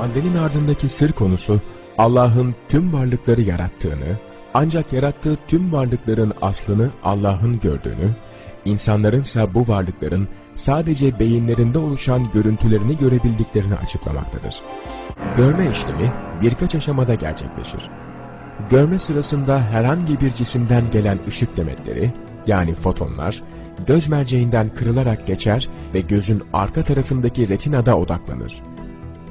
Maddenin ardındaki sır konusu Allah'ın tüm varlıkları yarattığını, ancak yarattığı tüm varlıkların aslını Allah'ın gördüğünü, insanlarınsa bu varlıkların sadece beyinlerinde oluşan görüntülerini görebildiklerini açıklamaktadır. Görme işlemi birkaç aşamada gerçekleşir. Görme sırasında herhangi bir cisimden gelen ışık demetleri, yani fotonlar, göz merceğinden kırılarak geçer ve gözün arka tarafındaki retinada odaklanır.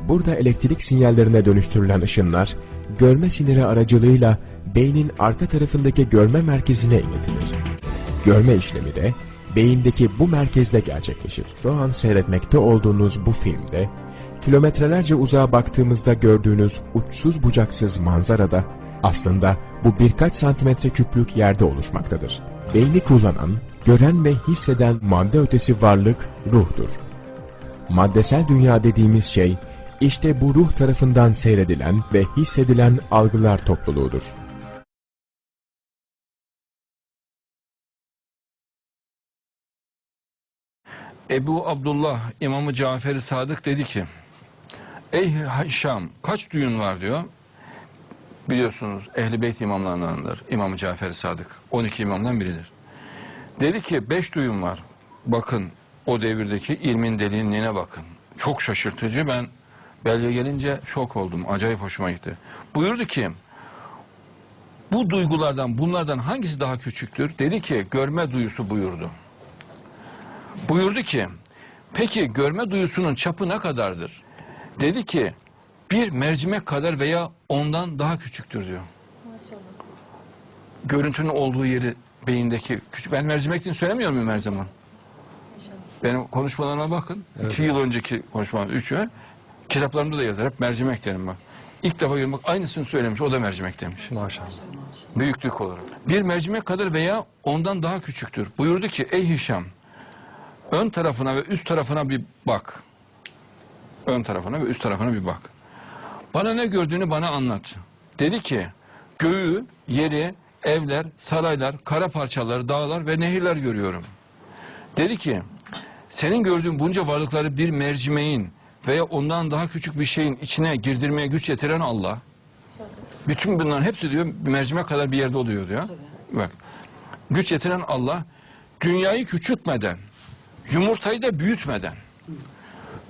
Burada elektrik sinyallerine dönüştürülen ışınlar, görme siniri aracılığıyla beynin arka tarafındaki görme merkezine iletilir. Görme işlemi de beyindeki bu merkezde gerçekleşir. Şu an seyretmekte olduğunuz bu filmde, kilometrelerce uzağa baktığımızda gördüğünüz uçsuz bucaksız manzarada aslında bu birkaç santimetre küplük yerde oluşmaktadır. Beyni kullanan, gören ve hisseden madde ötesi varlık ruhtur. Maddesel dünya dediğimiz şey, işte bu ruh tarafından seyredilen ve hissedilen algılar topluluğudur. Ebu Abdullah İmamı Cafer-i Sadık dedi ki Ey Hişam kaç düğün var diyor. Biliyorsunuz Ehli Beyt imamlarındandır İmamı Cafer-i Sadık. 12 imamdan biridir. Dedi ki 5 düğün var. Bakın o devirdeki ilmin derinliğine bakın. Çok şaşırtıcı ben belge gelince şok oldum. Acayip hoşuma gitti. Buyurdu ki bu duygulardan bunlardan hangisi daha küçüktür? Dedi ki görme duyusu buyurdu. Buyurdu ki, peki görme duyusunun çapı ne kadardır? Dedi ki, bir mercimek kadar veya ondan daha küçüktür diyor. Görüntünün olduğu yeri beyindeki küçük. Ben mercimek diye söylemiyor muyum her zaman? Benim konuşmalarıma bakın. İki yıl önceki konuşmalar, üçü. Kitaplarımda da yazar. Hep mercimek derim bak. İlk defa görmek aynısını söylemiş. O da mercimek demiş. Maşallah. Büyüklük olarak. Bir mercimek kadar veya ondan daha küçüktür. Buyurdu ki ey Hişam ön tarafına ve üst tarafına bir bak. Ön tarafına ve üst tarafına bir bak. Bana ne gördüğünü bana anlat. Dedi ki göğü, yeri, evler, saraylar, kara parçaları, dağlar ve nehirler görüyorum. Dedi ki senin gördüğün bunca varlıkları bir mercimeğin veya ondan daha küçük bir şeyin içine girdirmeye güç yetiren Allah. Bütün bunların hepsi diyor bir mercimek kadar bir yerde oluyor diyor. Bak. Güç yetiren Allah dünyayı küçültmeden, yumurtayı da büyütmeden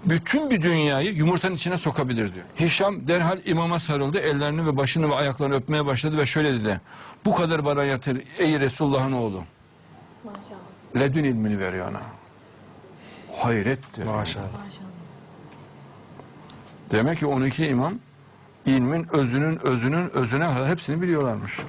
bütün bir dünyayı yumurtanın içine sokabilir diyor. Hişam derhal imama sarıldı, ellerini ve başını ve ayaklarını öpmeye başladı ve şöyle dedi. Bu kadar bana yatır ey Resulullah'ın oğlu. Maşallah. Ledün ilmini veriyor ona. Hayrettir. Maşallah. Demek ki 12 imam ilmin özünün özünün özüne hepsini biliyorlarmış.